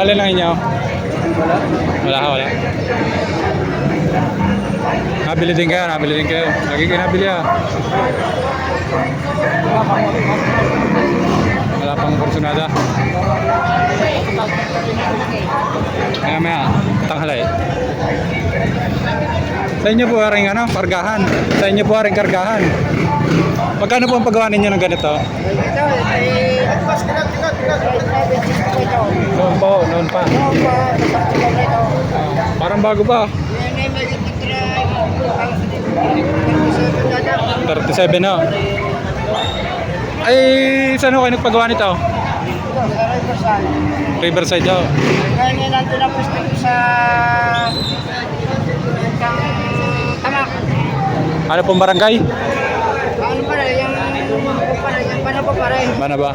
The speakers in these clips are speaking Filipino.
Alin lang inyo? Wala ka, wala. Nabili din kayo, nabili din kayo. Lagi kayo nabili ah. Wala pang kursunada. Maya maya, tanghalay. Sa inyo po rin ano, kargahan. Sa inyo po rin kargahan. Magkano po ang paggawa ninyo ng ganito? Ito, eh, tinag, Noon po, noon pa. Ano pa. Parang bago ay ang 37 na. Ay, saan ho kayo nagpagawa nito? Riverside. Riverside daw. Ngayon nga nandun ang pwesto ko sa tamak. Ano pong barangay? Ano pa rin, yung pa rin, yung paano pa pa rin. Mana ba?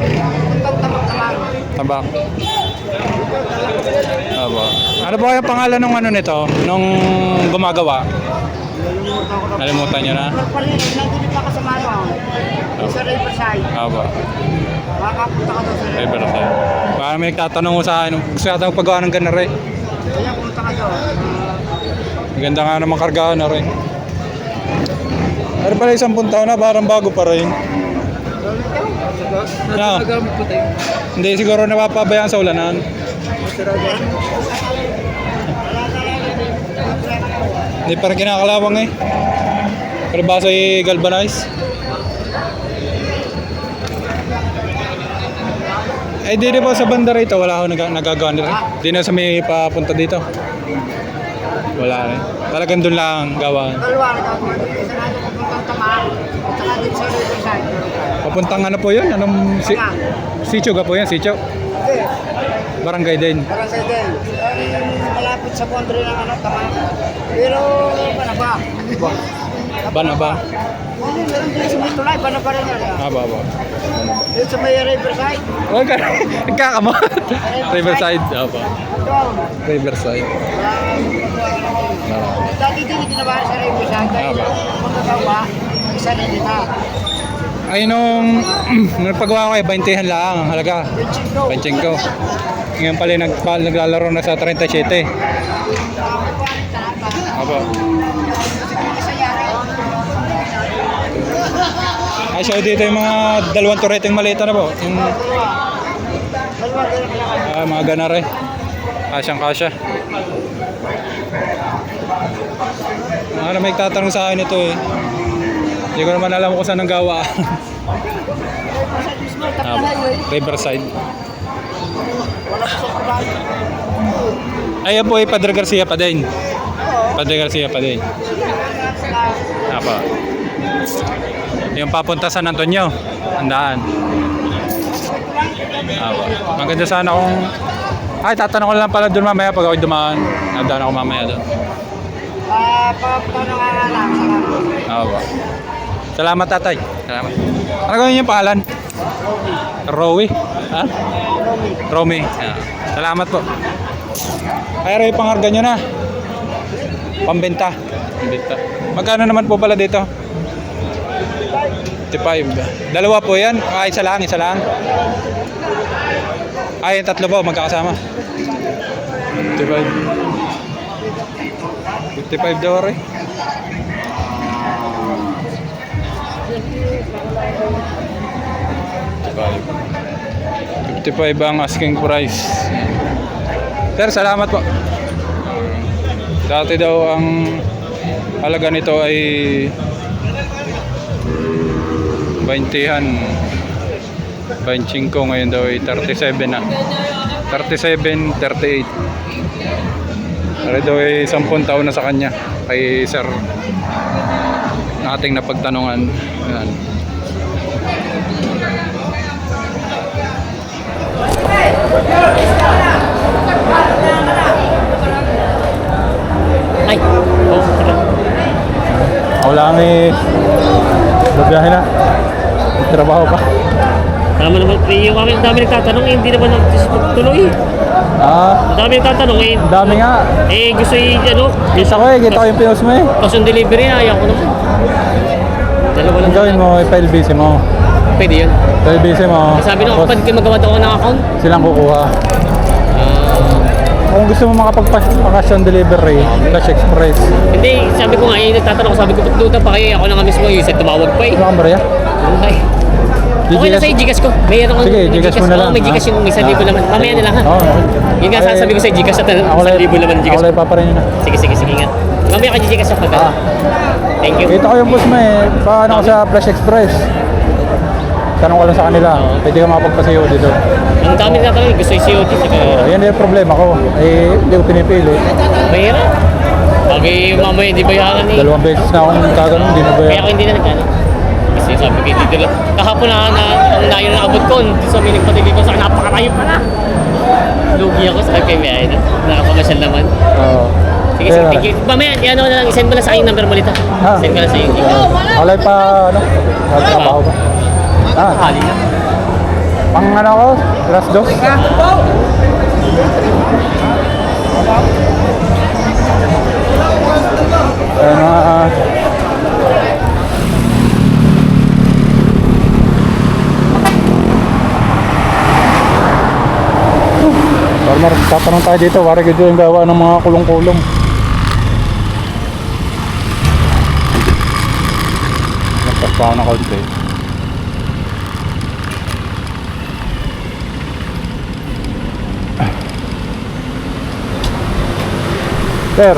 Tamak-tamak. Tambak. Aba. Ano ba kaya pangalan ng ano nito? Nung gumagawa? Nalimutan nyo na? Pero pa kasama. Yung Sa Riverside. Aba. Makakapunta ka daw sa Riverside. Baka may nagtatanong ko sa akin, gusto yata magpagawa ng ganun rin. Kaya punta ka daw. Maganda nga naman kargahan na rin. Pero pala isang taon na, parang bago pa rin. No. Hindi, siguro napapabayaan sa ulanan. Hindi pa rin kinakalawang eh. Pero basa i-galvanize. Eh, di di ba sa banda rito, wala ako nag nagagawa nila. Di na sa may papunta dito. Wala rin. Talagang doon lang gawa. Dalawa na daw. Isa na daw pupuntang tamak. At saka dito sa. Papuntang ano po yun? Anong si. Sitio ka po yan? Sitio? Hindi. Barangay din. Parang sa din. Ang malapit sa boundary ng ano, tamak. Pero, paano ba? Ba na ba? Hindi, meron din sa may tulay. Paano pa rin yan? Ah, ba, ba. Dito sa may Riverside. Huwag ka, nagkakamot. Riverside. Ah, ba. Riverside. Dati din nabahan sa Riverside. Ah, ba? magkagawa, isa na dito. Ay, nung nagpagawa ko eh, 20 lang ang halaga. Benching 25. ko. Ngayon pala nagpa, naglalaro na sa 37. Apo. Ay, so dito yung mga dalawang tureteng malita na po. Yung ah, mga ganare. Kasyang kasya. Ano may tatanong sa akin ito eh. Hindi ko naman alam kung saan ang gawa. Ah, Riverside. Ayan po ay Padre Garcia pa din. Padre Garcia pa din. Apa. Yung papunta San Antonio. Ang daan. Apa. Maganda sana kung... Ay, tatanong ko lang pala doon mamaya pag ako dumaan. Nadaan ako mamaya doon. Ah, pa paano nga nga lang sa Apa. Salamat tatay. Salamat. Ano gawin yung pangalan? Rowie. Ha? Romy. Ah. Salamat po. Kaya rin pangarga nyo na. Pambenta. Pambenta. Magkano naman po pala dito? 55. Dalawa po yan. Ah, isa lang, isa lang. Ay, yung tatlo po, magkakasama. 55. 55 daw rin. Fifty-five ang asking price. Sir, salamat po. Dati daw ang halaga nito ay 20-han. 25 ngayon daw ay 37 na. 37, 38. Pero daw ay 10 taon na sa kanya kay Sir ating napagtanungan. Ayan. Eh. Babiyahe na. Trabaho pa. Tama naman, eh, yung aming dami nagtatanong, eh, hindi naman nagtuloy. Ah, Ang dami nagtatanong, eh, ang dami nga. eh gusto yung ano, Kita ko eh, kita ko yung pinos mo eh. cash on delivery, ayaw ko naman. Dalawa lang Ang gawin mo, i-file busy mo. Pwede yun. File busy mo. Sabi nung tapos kapag kayo magawa daw ako ng account, silang kukuha. Ah, kung gusto mo makapagpakasyon delivery, Flash Express. Hindi, sabi ko nga, eh, nagtatanong ko, sabi ko, paglutan pa kayo, ako na nga mismo, yung isa tumawag pa eh. Ano ka Maria? Ay. Okay na sa'yo, Gcash ko. Mayroon kang Sige, may Gcash mo na lang, Oo, may? Gcash yung isang libo naman. Mamaya na lang ha. Oo. Yun nga, sasabi ko sa'yo, Gcash at Ako isang lang, libo naman ako Gcash. lang ipaparin na. Sige, sige, sige nga. Mamaya ka Gcash ako pagka. Thank you. Kita ko yung boss mo eh. Paano ko sa Flash Express? Tanong ko lang sa kanila. Pwede ka makapagpasayo dito. Ang dami na talaga, gusto yung COD. Saka, Oh, yan yung problema ko. Eh, hindi ko pinipili. mahirap. Pag eh, mamaya hindi bayaran eh. Dalawang beses na akong kaganon, hindi na ba Kaya ako hindi na nagkano. Kasi sabi ko, dito lang. Kahapon na, na ang layo na abot ko. Dito sa minig patigil ko sa akin, napakalayo pa na. Lugi ako sa kay na. Nakapamasyal naman. Oo. Sige, sige, thank you. Mamaya, ano na lang, send mo lang sa akin yung number mo dito. Ha? Send ko lang sa iyo. Alay pa, ano? Nagtrabaho ba? Ah, Hali na. pang ano ko? Last dos? Ayun mga... ah, Farmer, tatanong tayo dito, wari ko yung gawa ng mga kulong-kulong. Nagpas pa ako ng konti. Sir,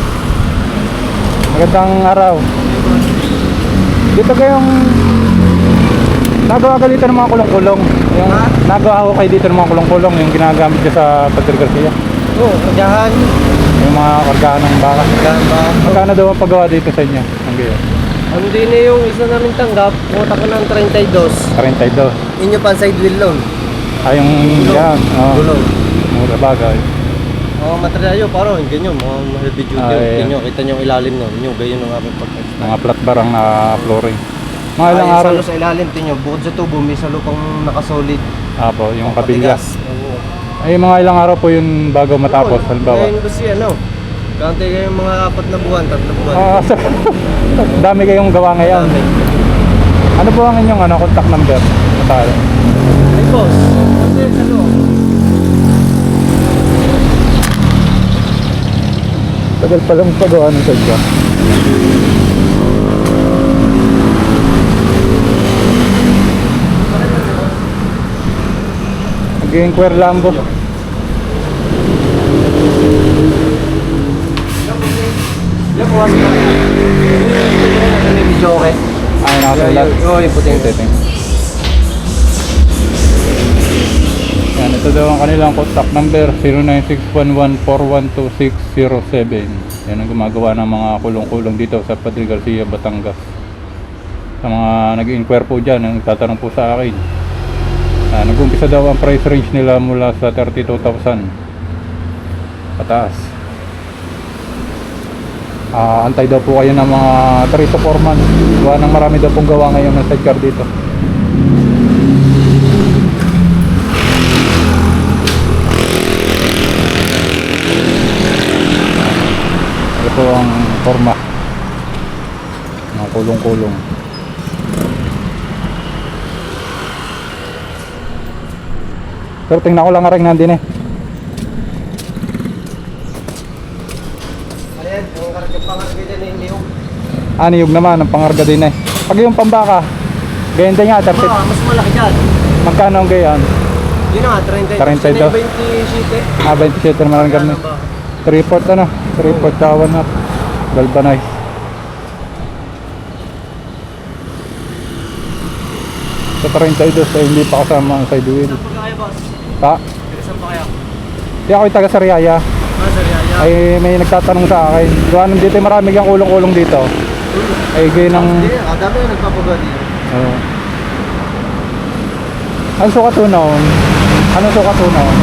magandang araw. Dito kayong nagawa ka dito ng mga kulong-kulong. Yung nagawa ko kayo dito ng mga kulong-kulong yung ginagamit ko sa Garcia. Oo, kadahan. Yung mga kargahan ng baka. Kadahan ba? Magkano daw ang paggawa dito sa inyo? Ang gayon. Ano din eh yung isa namin tanggap, puta ko ng 32. 32. Inyo pa side wheel loan. Ay, yung yan. Oh, Gulong. mura bagay. Mga material yun, parang ganyan, mga heavy duty. Ah, yeah. Inyo, kita nyo yung ilalim nun. Inyo, ganyan ang aming pagka. Mga flat bar ang na-flooring. Mga ilang araw. sa ilalim, tinyo, bukod sa tubo, may salo pang nakasolid. Apo, yung kabilyas. Oo. Ay, mga ilang araw po yun bago matapos, halimbawa. Ngayon kasi ano, kante kayong mga apat na buwan, tatlo buwan. Ah, dami kayong gawa ngayon. Dami. Ano po ang inyong ano, contact number? Matalo. Ay, boss. Kasi sa loob. Tagal pa lang pagawa ng sadya. Nag-inquire lang po. Yan, buwan ka. May video okay. Ay, nakasulat. Oo, yung puting. Ito, ito. Daw ang kanilang contact number 096114126007 Yan ang gumagawa ng mga kulong-kulong dito sa Padre Garcia, Batangas. Sa mga nag-inquire po dyan, ang tatanong po sa akin ah, Nag-umpisa daw ang price range nila mula sa 32,000 Pataas. Ah, antay daw po kayo ng mga 3 to 4 months. Gawa ng marami daw pong gawa ngayon ng sidecar dito Ito po ang forma ng kulong-kulong. Pero tingnan ko lang nga rin nandun eh. Ayan, yung pangaragay dyan yung niyog. Ah, niyog naman, ang pangarga din eh. Pag yung pambaka, ganyan din nga, 30. Ah, mas malaki dyan. Magkano ang gayon? Yun nga, 32. 32. Sino yung 27? Ah, 27 naman ang ganun. Ano ba? 3 port ano? 3 port kawan na. Galvanize. Sa 32 eh, hindi pa kasama ang side wheel. Saan pa kaya, boss? Ta, Taga saan pa kaya? di ako'y taga Sariaya. Ah, sa Riyaya. Ay may nagtatanong sa akin. Gawa nung dito marami kang kulong-kulong dito. Ay gay ng... Hindi, ah, dami yung nagpapagawa dito. Oh. Ang sukat ho noon? Anong sukat ho noon?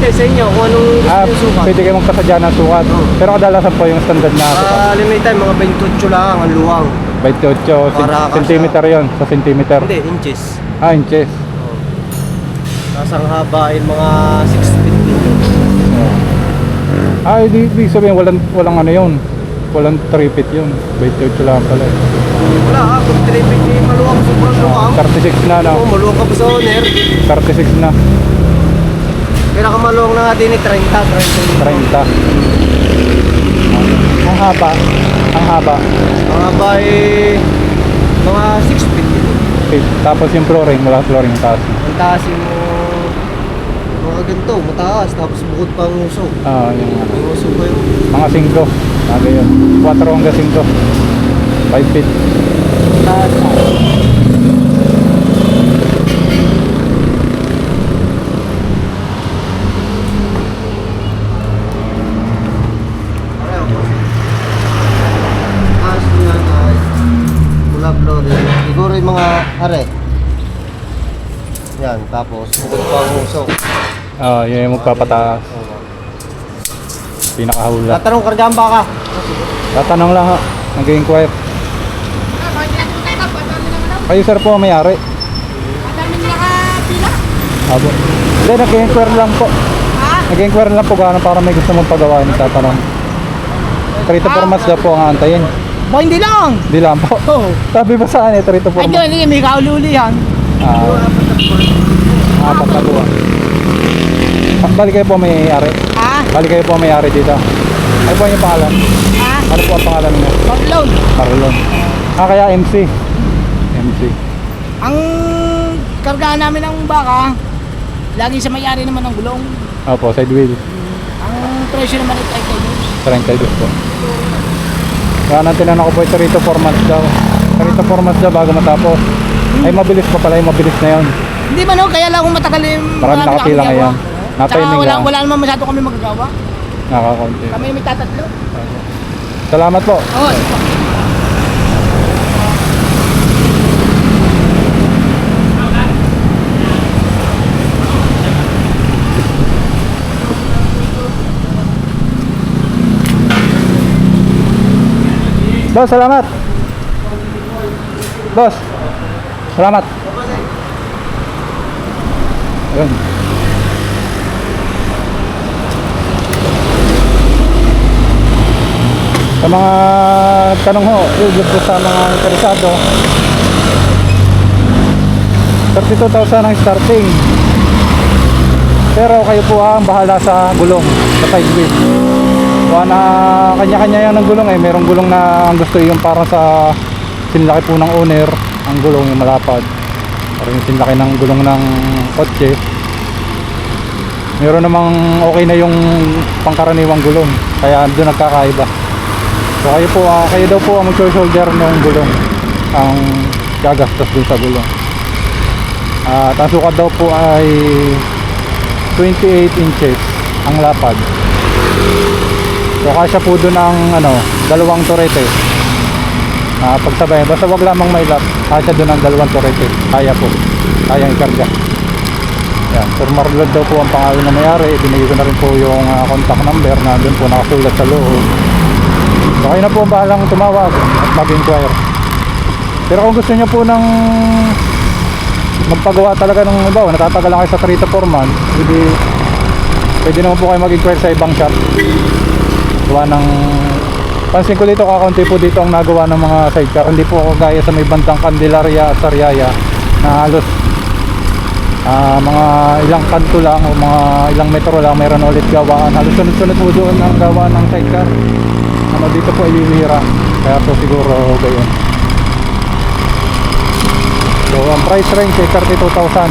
Depende sa inyo kung anong gusto Ah, nyo sukat. pwede kayo magkasadya ng sukat. Oo. Pero kadalasan po yung standard na sukat. Ah, limit time, mga 28 lang ang luwang. 28 cent- Para ka centimeter yon sa centimeter. Hindi, inches. Ah, inches. Tapos ang haba ay mga 6 feet din. Ah, di ibig sabihin walang walang ano yun. Walang 3 feet yun. 28 lang pala. eh. Wala ha, kung 3 feet yung maluwang, sobrang luwang. 36 na Oo, no. maluwang ka pa sa owner. 36 na. Pinakamalong na nga din ni 30, 30. 30. Ang haba. Ang haba. Mga by mga 6 feet. Okay. Tapos yung flooring, wala flooring taas. Ang taas yung mga ganito, mataas. Tapos bukod pa ang uso. Ah, yung ano. Yung uso pa yung Mga 5. Mga yun. 4 hanggang 5. 5 feet. Taas niya ay mula flooring. Siguro yung mga are. Yan, tapos bukod pa ang uso. Ah, yun yung magpapataas. Pinakahula. Tatanong kargaan ba ka? Tatanong lang ha. Nag-inquire. Kayo sir po may-ari. Abo. Hindi, nag-inquire lang po. Nag-inquire lang po gano'n para may gusto mong pagawa. Tatanong. 3 to 4 months daw po ang aantayin. Ba, hindi lang. Hindi lang po. Oo. Sabi ba saan eh, 3 to 4 Ay, months? hindi, may kauli-uli yan. Ah, apat na buwan. Bali kayo po may-ari. Ha? Bali kayo po may-ari dito. Ano po yung pangalan? Ha? Ano po ang pangalan niyo? Pag-loan. Marlon. Ah, kaya MC. MC. Ang kargahan namin ng baka, lagi sa may-ari naman ng gulong. Opo, side wheel. Ang presyo naman ay 30 32 po. Kaya nang tinanong ko po ito rito 4 months daw. 3 to 4 months daw bago matapos. Ay mabilis pa pala, yung mabilis na yun. Hindi ba no? Kaya lang kung matagal yung Marami nakapila ngayon. Gawa. Natiming Tsaka wala, lang. wala naman masyado kami magagawa. Nakakonti. Kami may tatatlo. Salamat po. Oo, oh, Boss, salamat. Boss. Salamat. Ayun. Sa mga tanong ho, yun po sa mga interesado. 32,000 ang starting. Pero kayo po ang bahala sa gulong, sa side wheel. Kuha na kanya-kanya yan ng gulong eh. Merong gulong na ang gusto yung parang sa sinlaki po ng owner, ang gulong yung malapad. Parang yung sinlaki ng gulong ng kotse. Meron namang okay na yung pangkaraniwang gulong. Kaya doon nagkakaiba. So kayo po, ah, kayo daw po ang mag-shoulder ng gulong. Ang gagastos dun sa gulong. At ang sukat daw po ay 28 inches ang lapad. So kasya po doon ang ano, dalawang torete. Ah, pagsabay, basta wag lamang may lap. Kasya doon ang dalawang torete. Kaya po. Kayang ikarga. Yan, Sir Marlon daw po ang pangalan na mayari. Binigay ko na rin po yung ah, contact number na doon po nakasulat sa loob. So na po ang bahalang tumawag at mag-inquire. Pero kung gusto niyo po ng magpagawa talaga ng iba, natatagal lang kayo sa 3 to 4 months, hindi pwede naman po kayo mag-inquire sa ibang shop. Gawa ng pansin ko dito kakaunti po dito ang nagawa ng mga sidecar. Hindi po ako gaya sa may bantang Candelaria at Sariaya na halos ah, mga ilang kanto lang o mga ilang metro lang mayroon ulit gawaan. Halos sunod-sunod po doon ang gawa ng sidecar ano dito po ibibihira kaya po siguro gayon so ang price range ay 32,000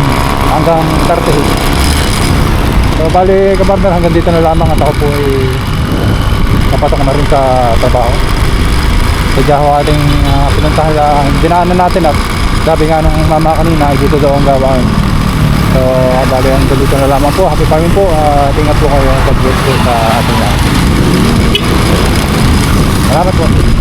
hanggang 38 So bali kabardan hanggang dito na lamang at ako po ay napasok na rin sa trabaho. Sadya ho ating uh, pinuntahan lang, dinaanan natin at sabi nga nung mama kanina ay dito daw ang gawaan. So bali hanggang dito na lamang po. Happy farming po. Uh, ingat po kayo. Bless po sa ating lahat. Salamat po.